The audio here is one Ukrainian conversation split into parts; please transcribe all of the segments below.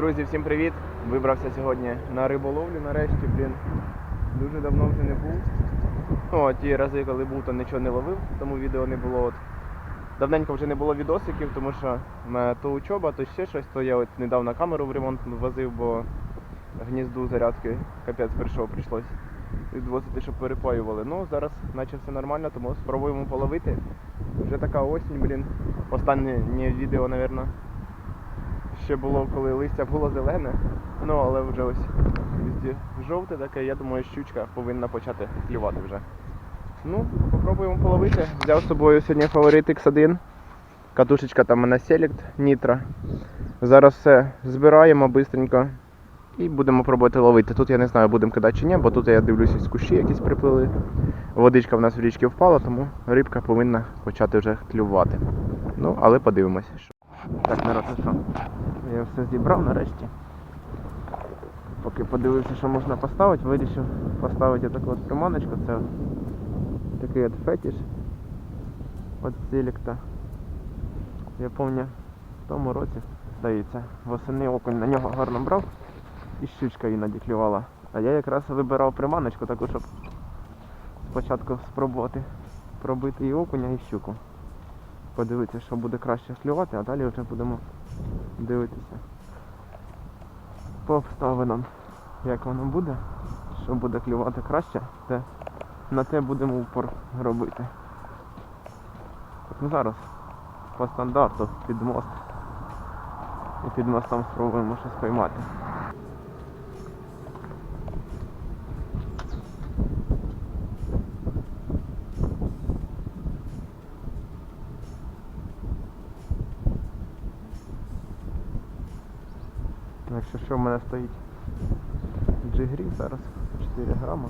Друзі, всім привіт! Вибрався сьогодні на риболовлю нарешті, блін. Дуже давно вже не був. Ну, ті рази, коли був, то нічого не ловив, тому відео не було. От. Давненько вже не було відосиків, тому що то учоба, то ще щось, то я от недавно камеру в ремонт возив, бо гнізду зарядки капець прийшов, прийшлось відвозити, щоб перепаювали. Ну, зараз наче все нормально, тому спробуємо половити. Вже така осінь, блін. Останнє відео, мабуть, ще було, коли листя було зелене. Ну, але вже ось жовте таке, я думаю, щучка повинна почати клювати вже. Ну, попробуємо половити. Взяв з собою сьогодні фаворит X1. Катушечка там у мене Select Nitro. Зараз все збираємо швидко і будемо пробувати ловити. Тут я не знаю, будемо кидати чи ні, бо тут я дивлюся з кущі якісь приплили. Водичка в нас в річці впала, тому рибка повинна почати вже клювати. Ну, але подивимося. Так, народ, ну що? Я все зібрав нарешті. Поки подивився, що можна поставити, вирішив поставити таку от приманочку. Це такий от фетиш от селекта. Я пам'ятаю, в тому році, здається, восени окунь на нього гарно брав і щучка іноді клювала. А я якраз вибирав приманочку таку, щоб спочатку спробувати пробити і окуня, і щуку. Подивитися, що буде краще клювати, а далі вже будемо дивитися по обставинам, як воно буде, що буде клювати краще, те на те будемо упор робити. Зараз по стандарту під мост. І під мостом спробуємо щось поймати. Якщо що в мене стоїть джигрі зараз 4 грама.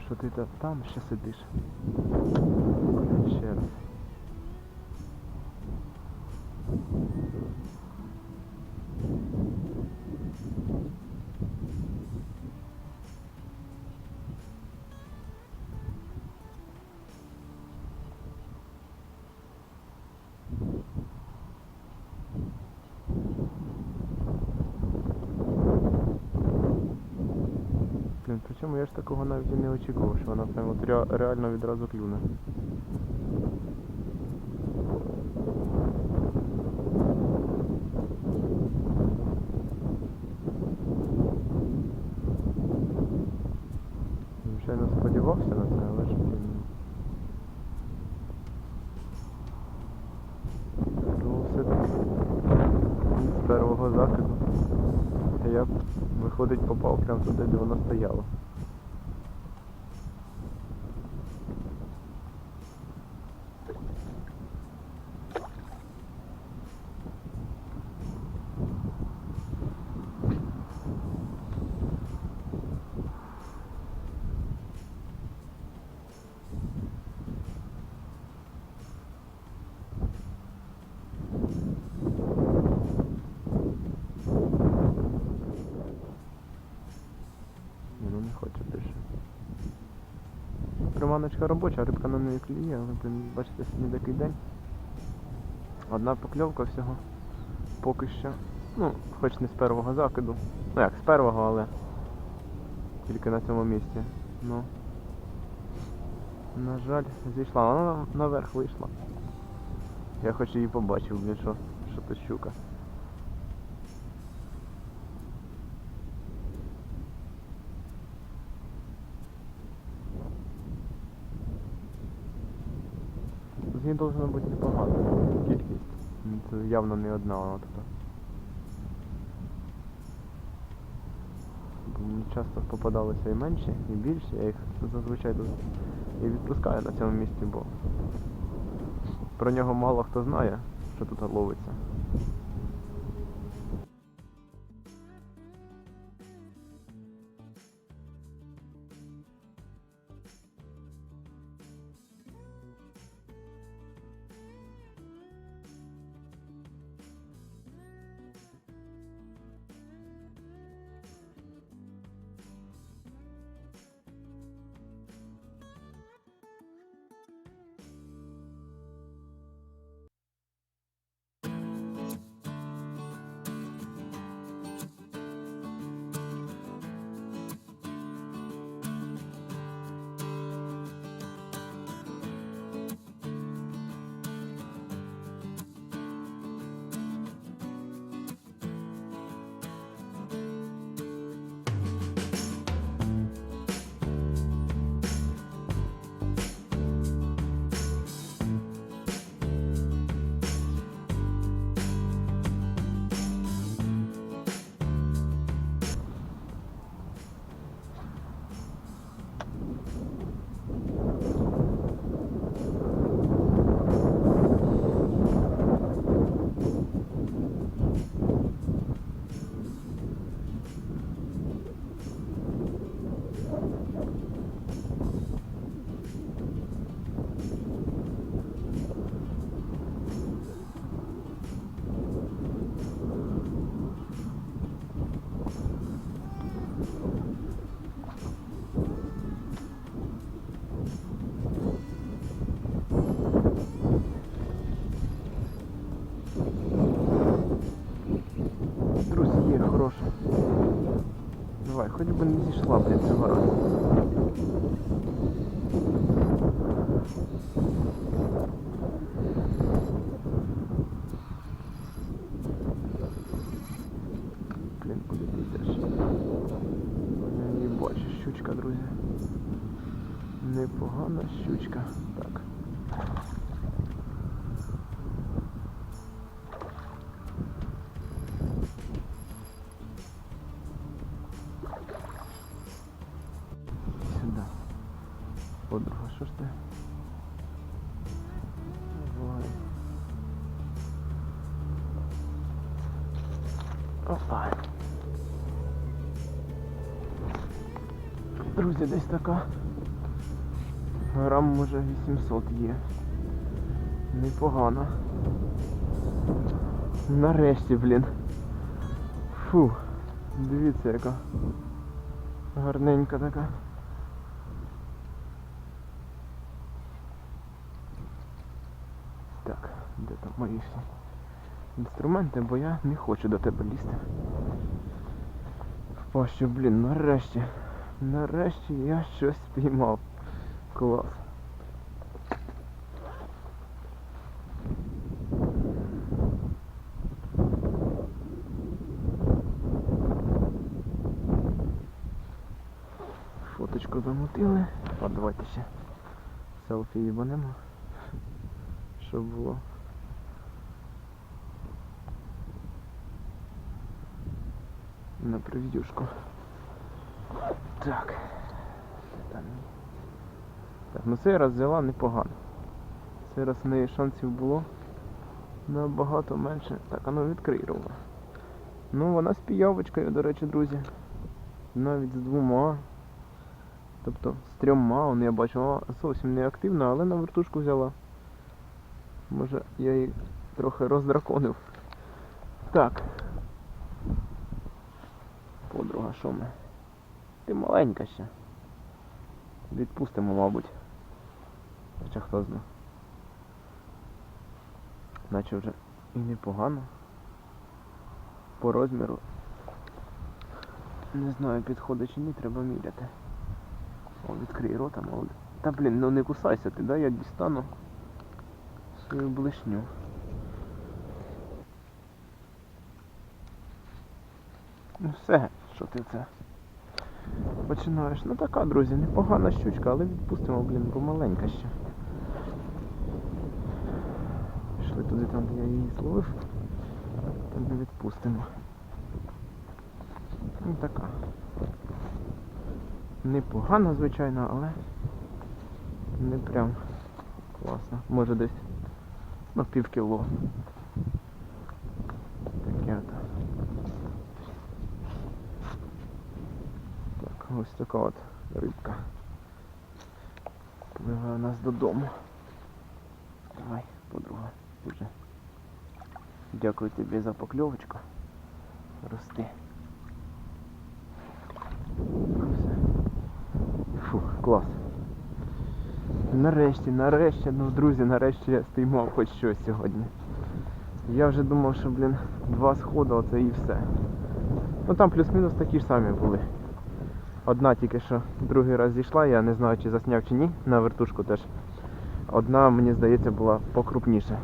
Що ти там ще сидиш. Ще раз. Блін, причому я ж такого навіть і не очікував, що вона прям от ре- реально відразу клюне. Звичайно, сподівався на це, але ж. Ну, з першого закиду. Я виходить, попав прямо туди, де вона стояла. Ні, ну не хоче більше. Приманочка робоча, рибка на неї клює, але, блін, бачите, сьогодні такий день. Одна покльовка всього. Поки що. Ну, хоч не з першого закиду. Ну як, з першого, але тільки на цьому місці. Ну. На жаль, зійшла. Вона наверх вийшла. Я хоч її побачив, блін, що, що то щука. Її должно бути непогано. Кількість. Це явно не одна вона тут. Мені часто попадалося і менші, і більші. Я їх зазвичай тут і відпускаю на цьому місці, бо про нього мало хто знає, що тут ловиться. Хоч би не зійшла, блін, цього разу. Блін, куди ти йдеш? Я її щучка, друзі. Непогана щучка. Друзі, десь така. Грам може 800 є. Непогано. Нарешті, блін. Фу. Дивіться яка. Гарненька така. Так, де там мої всі інструменти, бо я не хочу до тебе лізти. В пащу, блін, нарешті. Нарешті я щось спіймав. Клас. Фоточку замутили. А давайте ще селфі їбанемо. Щоб було. На прев'юшку. Так. Там. Так, ну цей раз взяла непогано. Цей раз в неї шансів було набагато менше. Так, а ну відкрий ровно. Ну, вона з піявочкою, до речі, друзі. Навіть з двома. Тобто з трьома, он я бачу, вона зовсім не активна, але на вертушку взяла. Може я її трохи роздраконив. Так. Подруга, що ми? Ти маленька ще. Відпустимо, мабуть. Хоча хто знає. Наче вже і непогано. По розміру. Не знаю, підходить чи ні, треба міряти. О, відкрий рота, молодець. Та блін, ну не кусайся ти, да? Я дістану свою блишню. Ну все, що ти це починаєш. Ну така, друзі, непогана щучка, але відпустимо, блін, бо маленька ще. Пішли туди там, де я її зловив, там не відпустимо. Ну така. Непогано, звичайно, але не прям класно. Може десь ну, пів кіло. Таке от. Так, ось така от рибка. Пливе у нас додому. Давай, подруга, дуже. Дякую тобі за покльовочку. Рости. Фу, клас. Нарешті, нарешті, ну друзі, нарешті я спіймав хоч щось сьогодні. Я вже думав, що, блін, два сходи, оце і все. Ну там плюс-мінус такі ж самі були. Одна тільки що другий раз зійшла, я не знаю, чи засняв чи ні, на вертушку теж. Одна, мені здається, була покрупніша.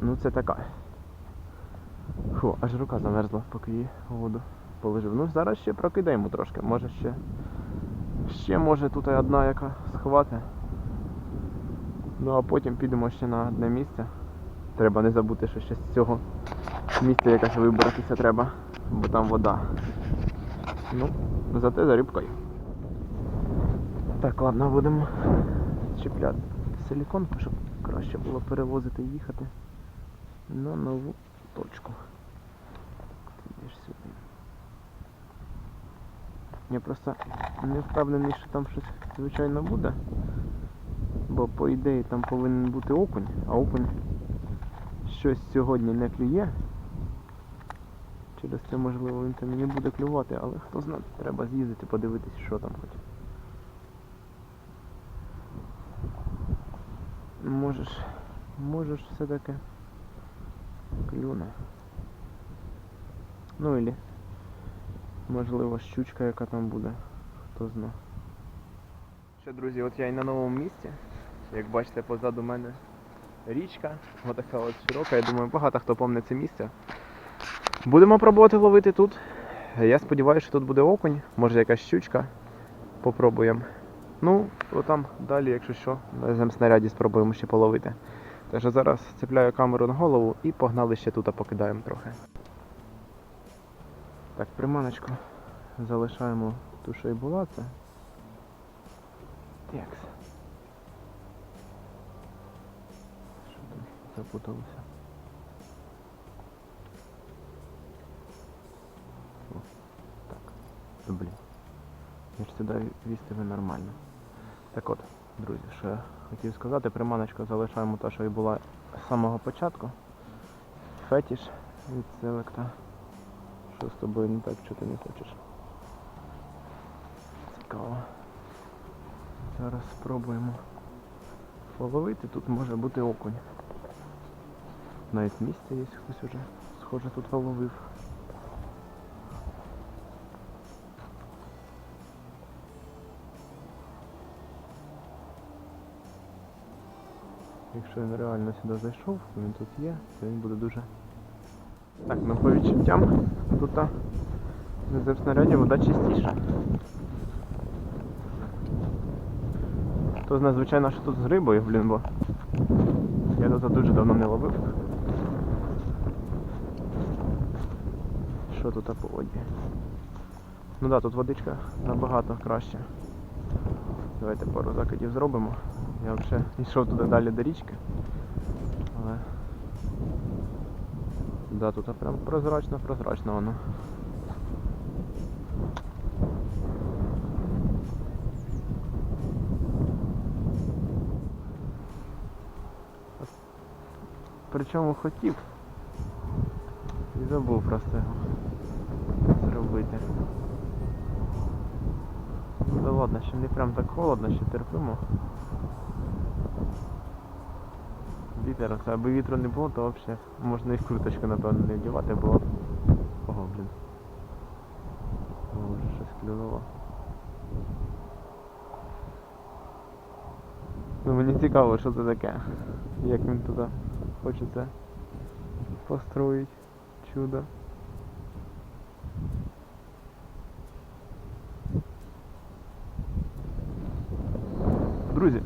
Ну це така. Фу, аж рука замерзла, поки її воду положив. Ну зараз ще прокидаємо трошки. Може ще. Ще може тут одна яка схвати. Ну а потім підемо ще на одне місце. Треба не забути, що ще з цього місця якось вибратися треба, бо там вода. Ну, зате за рибкою. Так, ладно, будемо чіпляти силіконку, щоб краще було перевозити і їхати на нову точку. Сюди. Я просто не впевнений, що там щось звичайно буде. Бо по ідеї там повинен бути окунь, а окунь щось сьогодні не клює. Через це можливо він там і не буде клювати, але хто знає, треба з'їздити, подивитись, що там хоч. Можеш, можеш все-таки клюне. Ну ілі, можливо, щучка, яка там буде, хто знає. Ще, друзі, от я і на новому місці. Як бачите, позаду мене річка, отака от широка. Я думаю, багато хто пам'ятає це місце. Будемо пробувати ловити тут. Я сподіваюся, що тут буде окунь, може якась щучка. Попробуємо. Ну, отам далі, якщо що, на снаряді спробуємо ще половити. Що зараз цепляю камеру на голову і погнали ще тут, покидаємо трохи. Так, приманочку залишаємо ту, що і була це. Текс. Що там запуталося? О, так. Ну, блін. Я ж сюди вістиме нормально. Так от, друзі, що я хотів сказати, приманочку залишаємо та, що і була з самого початку. Фетіш від селекта. Що з тобою не так, що ти не хочеш? Цікаво. Зараз спробуємо половити. Тут може бути окунь. Навіть місце є хтось уже схоже тут половив. Якщо він реально сюди зайшов, то він тут є, то він буде дуже. Так, ну по відчуттям тут на снаряді вода чистіша. То знає, звичайно, що тут з рибою, блін, бо я тут дуже давно не ловив. Що тут по воді? Ну так, да, тут водичка набагато краще. Давайте пару закидів зробимо. Я вже йшов туди далі до річки. Але... Да, тут прям прозрачно-прозрачно воно. Причому хотів і забув просто його зробити. Ну да ладно, ще не прям так холодно, ще терпимо. Це аби вітру не було, то взагалі можна і круточку напевно не вдівати було. б. Ого, блін. О, вже щось клюнуло. Ну мені цікаво, що це таке. Як він туди хоче це построїть чудо. Друзі,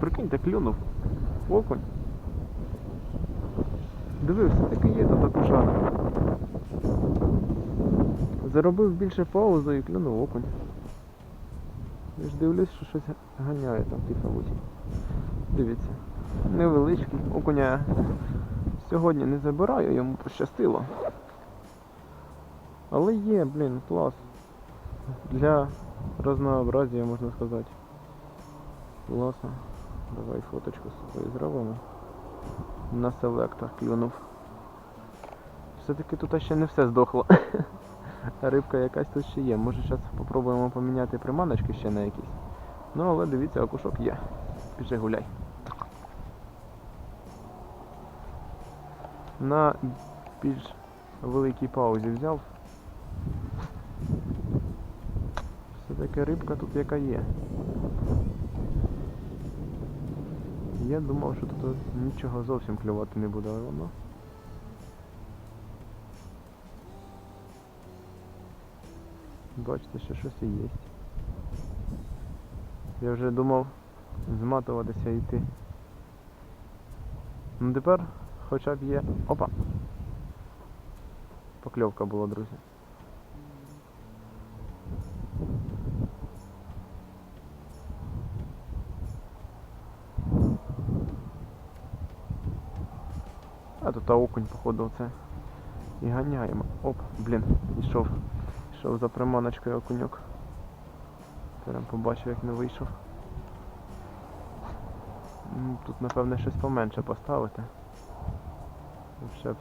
прикиньте, клюнув окунь. Диви, все-таки є тут окушана. Заробив більше паузу і клюнув окунь. Я ж дивлюсь, що щось ганяє там тихавуть. Дивіться. Невеличкий. Окуня сьогодні не забираю, йому пощастило. Але є, блін, клас. Для разнообразия, можна сказати. Класно. Давай фоточку з собою зробимо. На селектор клюнув. Все-таки тут ще не все здохло. Рибка якась тут ще є. Може зараз спробуємо поміняти приманочки ще на якісь. Ну але дивіться, окушок є. Пішли гуляй. На більш великій паузі взяв. Все-таки рибка тут яка є. Я думав, що тут нічого зовсім клювати не буде, але воно. Бачите, що щось і є. Я вже думав зматуватися і йти. Ну тепер хоча б є. Опа! Покльовка була, друзі. А тут окунь, походу, це. І ганяємо. Оп, блін, йшов. Йшов за приманочкою окуньок. Прям побачив, як не вийшов. Тут, напевне, щось поменше поставити. Ще б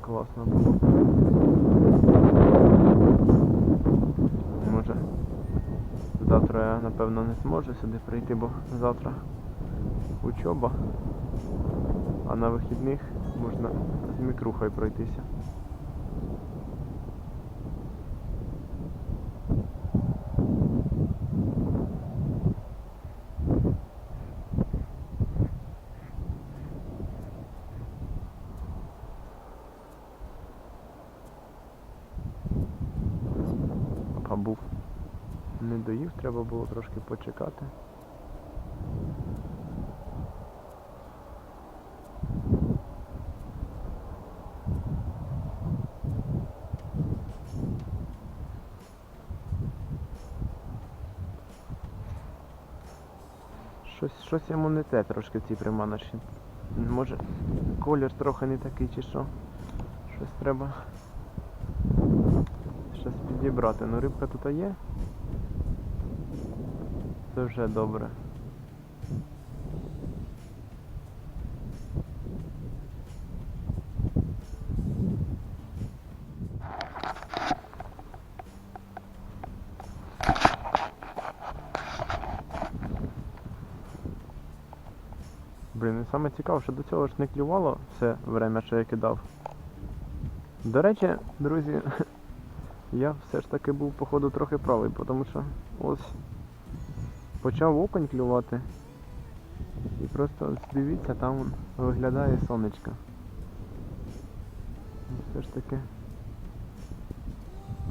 класно було. Може. Завтра я, напевно, не зможу сюди прийти, бо завтра учоба. А на вихідних можна з мікрухою пройтися. Не доїв, треба було трошки почекати. Щось, йому не те трошки в цій приманочці. Може колір трохи не такий чи що. Щось треба щось підібрати. Ну рибка тут є. Це вже добре. Блін, і саме цікаво, що до цього ж не клювало все время, що я кидав. До речі, друзі, я все ж таки був, походу, трохи правий, тому що ось почав окунь клювати. І просто дивіться, там виглядає сонечко. Все ж таки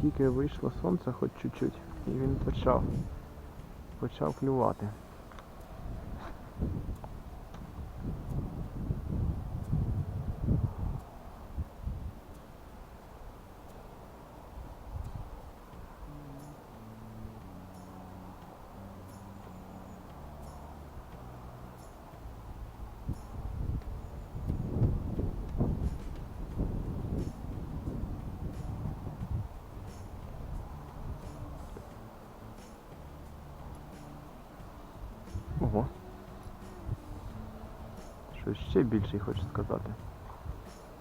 тільки вийшло сонце хоч чуть-чуть, і він почав, почав клювати. Ого. Щось ще більше хочу сказати.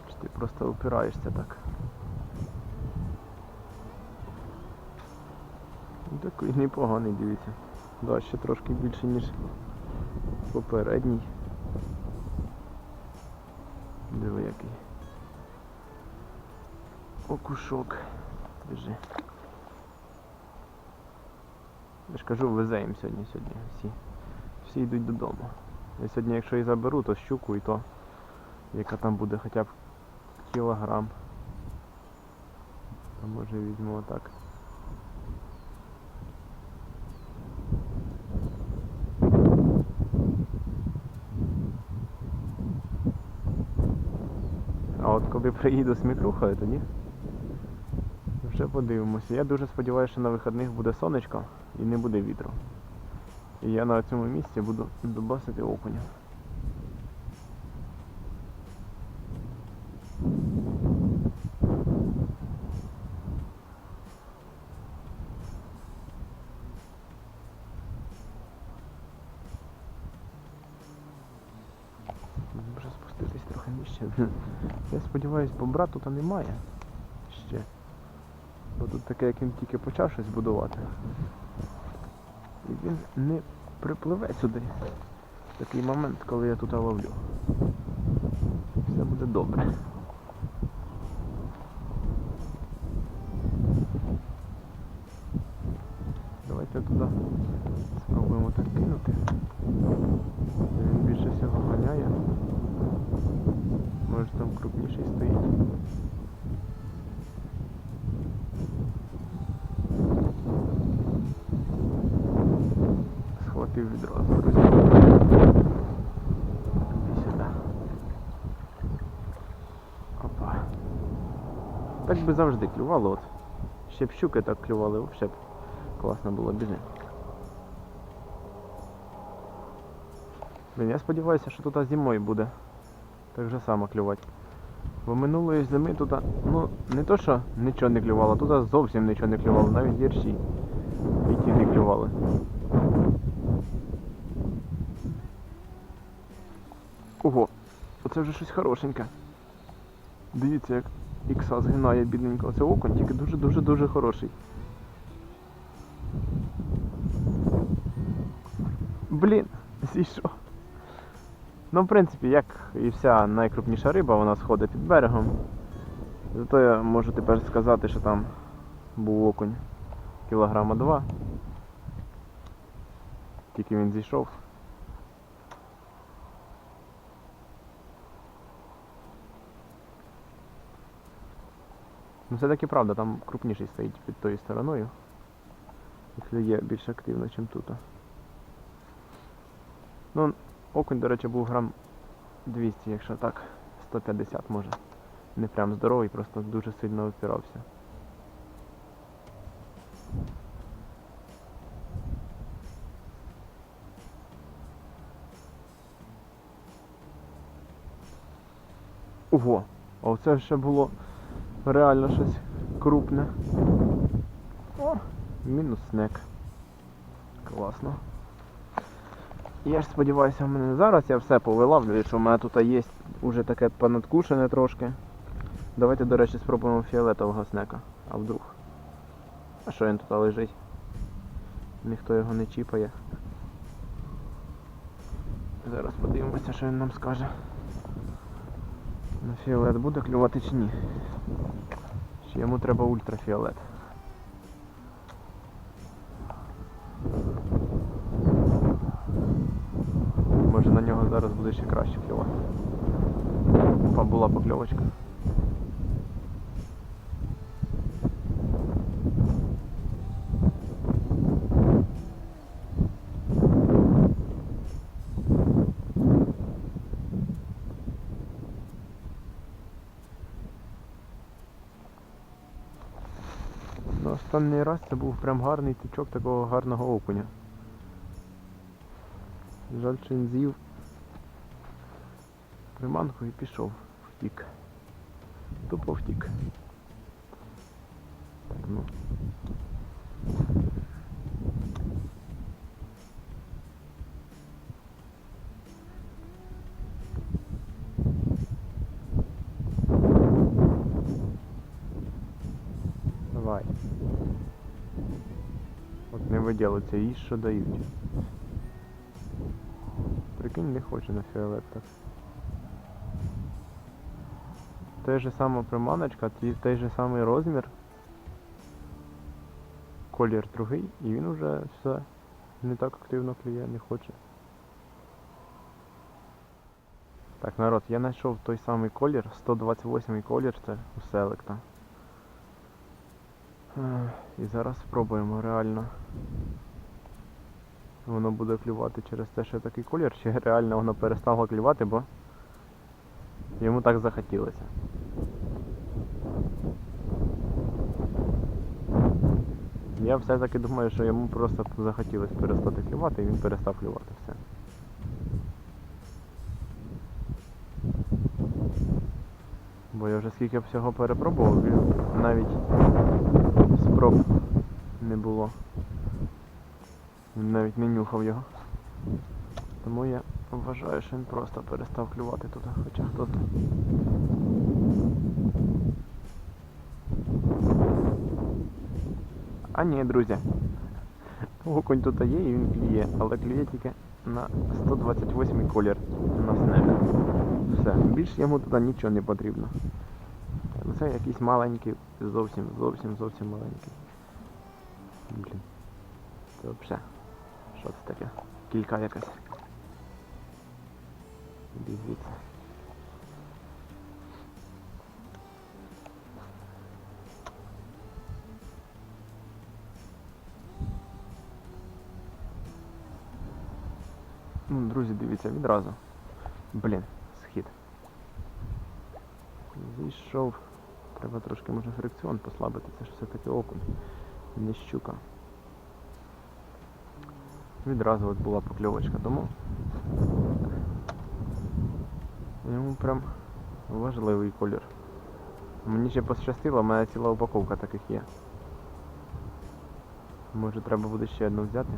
Чи ти просто опираєшся так. Такий непоганий, дивіться. Да, ще трошки більше, ніж попередній. Диви який. Окушок. Біжи. Я ж кажу, везе сьогодні сьогодні всі. Всі йдуть додому. Я сьогодні, якщо і заберу, то щуку і то, яка там буде хоча б кілограм. А може візьму отак. А от Коли приїду з мікрухою, тоді вже подивимося. Я дуже сподіваюся, що на вихідних буде сонечко і не буде вітру. І я на цьому місці буду дубасити окуня. Може спуститись трохи нижче. Я сподіваюсь, бобра тут немає ще. Бо тут таке, як він тільки почав щось будувати. І він не припливе сюди. Такий момент, коли я тут ловлю. Все буде добре. Давайте туди спробуємо так кинути. Він більше всього ганяє. Може там крупніший стоїть. Схватив відразу, друзі. Іди сюди. Опа. Так би завжди клювало от. Ще б щуки так клювали, взагалі б класно було біжи. Блін, я сподіваюся, що тут зимою буде так же само клювати. Бо минулої зими тут, ну, не то що нічого не клювало, тут зовсім нічого не клювало, навіть гірші. І ті не клювали. Ого, оце вже щось хорошеньке. Дивіться, як ікса згинає бідненько. Оце окунь, тільки дуже-дуже-дуже хороший. Блін, зійшов. Ну, в принципі, як і вся найкрупніша риба, вона сходить під берегом. Зато я можу тепер сказати, що там був окунь кілограма два. Тільки він зійшов. Ну все таки правда, там крупніший стоїть під тою стороною. Якщо є більш активно, ніж тут. Ну, окунь, до речі, був грам 200, якщо так, 150 може. Не прям здоровий, просто дуже сильно опирався. Ого, а оце ще було реально щось крупне. О, мінус снек. Класно. Я ж сподіваюся, в мене зараз я все повилавлюю, що в мене тут є вже таке понадкушене трошки. Давайте, до речі, спробуємо фіолетового снека. А вдруг. А що він тут лежить? Ніхто його не чіпає. Зараз подивимося, що він нам скаже. На фіолет буде клювати чи ні? Йому треба ультрафіолет? Може на нього зараз буде ще краще клювати. Була покльовочка. Ну, останній раз це був прям гарний тичок такого гарного окуня. Жаль, що він з'їв приманку і пішов. Втік. Тупо втік. Так, ну. Давай. Виділиться, їй що дають. Прикинь, не хоче на фіолет так. Те же сама приманочка, той же самий розмір. Колір другий, і він уже все не так активно клює, не хоче. Так, народ, я знайшов той самий колір, 128 колір, це у селекта. Е, і зараз спробуємо реально. Воно буде клювати через те, що такий колір, чи реально воно перестало клювати, бо йому так захотілося. Я все-таки думаю, що йому просто захотілося перестати клювати і він перестав клювати все. Бо я вже скільки всього перепробував, він навіть спроб не було. Він навіть не нюхав його. Тому я вважаю, що він просто перестав клювати тут, хоча хто знає. А ні, друзі. Окунь тут є і він клює, але клює тільки на 128 колір на снег. Все, більш йому туди нічого не потрібно. Це якийсь маленький, зовсім, зовсім, зовсім маленький. Блін. Це взагалі. Що це таке? Кілька якась. Дивіться. Ну, друзі, дивіться, відразу. Блін, схід. Зійшов. Треба трошки може фрикціон послабити, це ж все-таки окунь, не щука. Відразу от була покльовочка, тому йому прям важливий колір. Мені ще пощастило, в мене ціла упаковка таких є. Може треба буде ще одну взяти.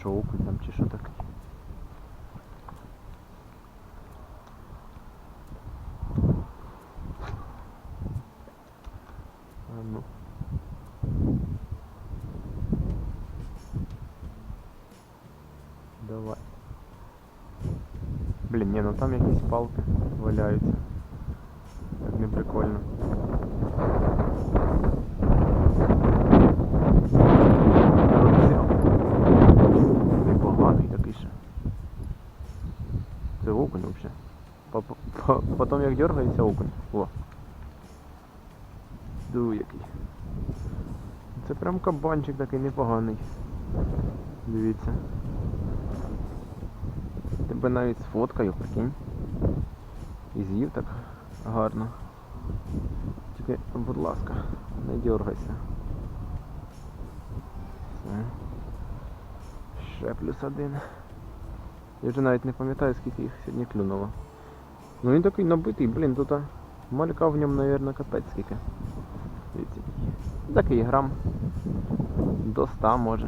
що окунь там чи що таке? А ну. Давай. Блін, ні, ну там якісь палки валяються. Так не прикольно. Потім як дергається окунь. О. Ду який. Це прям кабанчик такий непоганий. Дивіться. Тебе навіть сфоткаю, прикинь. І з'їв так гарно. Тільки, будь ласка, не дергайся. Все. Ще плюс один. Я вже навіть не пам'ятаю, скільки їх сьогодні клюнуло. Ну він такий набитий, блін, тут малька в ньому, мабуть, капець скільки. Такий грам. До 100 може.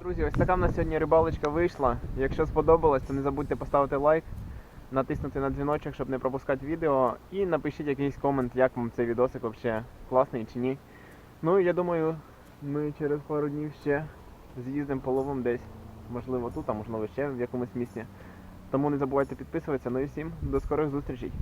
Друзі, ось така в нас сьогодні рибалочка вийшла. Якщо сподобалось, то не забудьте поставити лайк, натиснути на дзвіночок, щоб не пропускати відео. І напишіть якийсь комент, як вам цей відосик взагалі класний чи ні. Ну я думаю, ми через пару днів ще з'їздимо половом десь. Можливо тут, а можливо ще в якомусь місці. Тому не забувайте підписуватися. Ну і всім до скорих зустрічей.